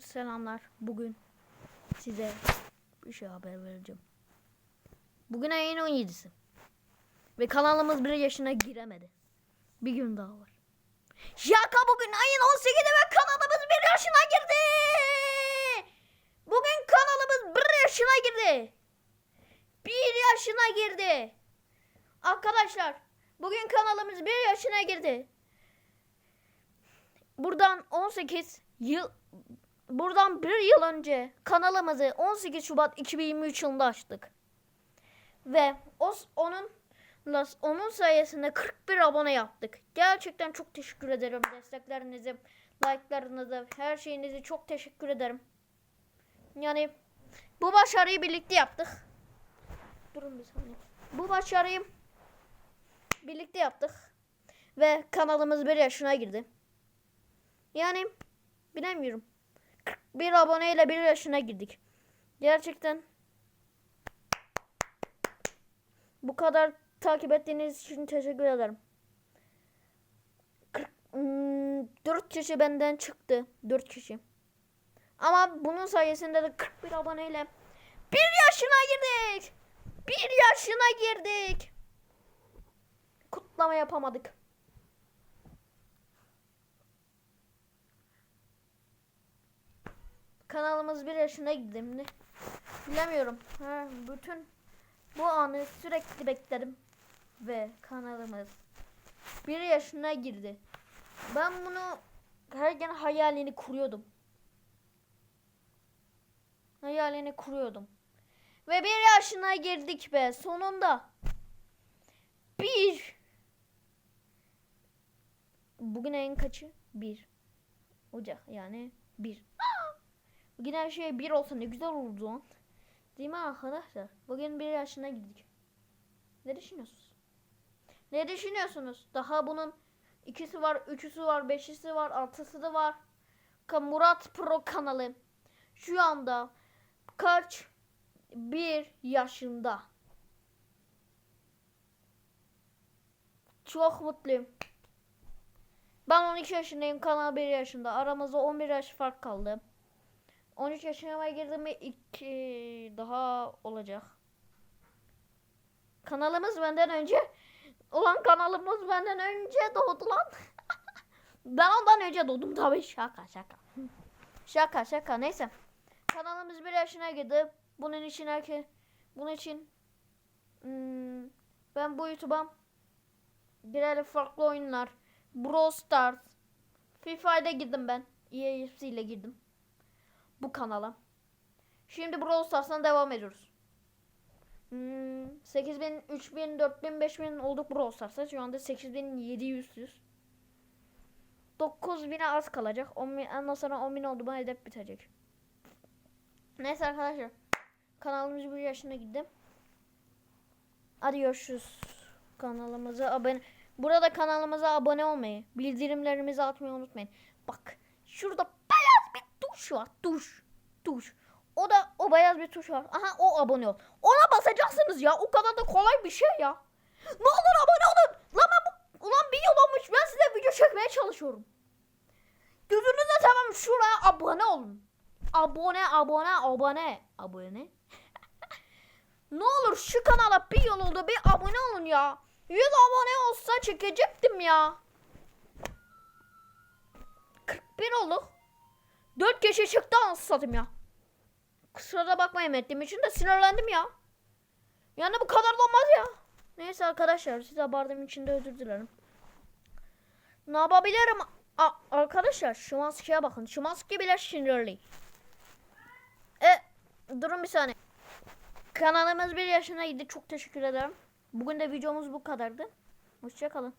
Selamlar. Bugün size bir şey haber vereceğim. Bugün ayın 17'si. Ve kanalımız bir yaşına giremedi. Bir gün daha var. Şaka bugün ayın 18'i ve kanalımız bir yaşına girdi. Bugün kanalımız bir yaşına girdi. Bir yaşına girdi. Arkadaşlar bugün kanalımız bir yaşına girdi. Buradan 18 yıl buradan bir yıl önce kanalımızı 18 Şubat 2023 yılında açtık. Ve o, onun onun sayesinde 41 abone yaptık. Gerçekten çok teşekkür ederim desteklerinizi, like'larınızı, her şeyinizi çok teşekkür ederim. Yani bu başarıyı birlikte yaptık. Durun bir saniye. Bu başarıyı birlikte yaptık. Ve kanalımız bir yaşına girdi. Yani bilemiyorum. 41 aboneyle bir yaşına girdik. Gerçekten bu kadar takip ettiğiniz için teşekkür ederim. 40, hmm, 4 kişi benden çıktı. 4 kişi. Ama bunun sayesinde de 41 aboneyle bir yaşına girdik. Bir yaşına girdik. Kutlama yapamadık. Kanalımız bir yaşına girdi. Bilemiyorum. Ha, bütün bu anı sürekli beklerim. Ve kanalımız bir yaşına girdi. Ben bunu her gün hayalini kuruyordum. Hayalini kuruyordum. Ve bir yaşına girdik be sonunda. Bir. Bugün ayın kaçı? Bir. Ocak yani bir. Bugün her şey bir olsa ne güzel olurdu. Değil mi arkadaşlar? Bugün bir yaşına girdik. Ne düşünüyorsunuz? Ne düşünüyorsunuz? Daha bunun ikisi var, üçüsü var, beşisi var, altısı da var. Murat Pro kanalı şu anda kaç bir yaşında. Çok mutluyum. Ben 12 yaşındayım, kanal 1 yaşında. Aramızda 11 yaş fark kaldı. 13 yaşıma girdim ve 2 daha olacak. Kanalımız benden önce Ulan kanalımız benden önce doğdu lan. ben ondan önce doğdum tabii şaka şaka. şaka şaka neyse. Kanalımız bir yaşına girdi. Bunun için herke bunun için hmm, ben bu YouTube'a birer farklı oyunlar Brawl Stars FIFA'ya girdim ben. EA ile girdim. Bu kanala. Şimdi Brawl Stars'tan devam ediyoruz. Hmm, 8000, 3000, 4000, 5000 olduk Brawl Stars'ta. Şu anda 8700'üz. 9000'e az kalacak. 10.000, ondan sonra 10.000 oldu mu hedef bitecek. Neyse arkadaşlar. Kanalımız bir yaşına gitti. Hadi görüşürüz. Kanalımıza abone. Burada kanalımıza abone olmayı, bildirimlerimizi atmayı unutmayın. Bak şurada tuş var. Tuş. Tuş. O da o beyaz bir tuş var. Aha o abone ol. Ona basacaksınız ya. O kadar da kolay bir şey ya. Ne olur abone olun. Lan ben bu, ulan bir yıl olmuş. Ben size video çekmeye çalışıyorum. Gözünüzü seveyim şuraya abone olun. Abone abone abone. Abone. ne olur şu kanala bir yıl oldu bir abone olun ya. 100 abone olsa çekecektim ya. 41 olduk. 4 kişi çıktı anasını ya. Kusura bakmayın ettiğim için de sinirlendim ya. Yani bu kadar da olmaz ya. Neyse arkadaşlar size abardığım için de özür dilerim. Ne yapabilirim? A arkadaşlar şu maskeye bakın. Şu maske bile sinirli. E durun bir saniye. Kanalımız bir yaşına gitti. Çok teşekkür ederim. Bugün de videomuz bu kadardı. Hoşçakalın.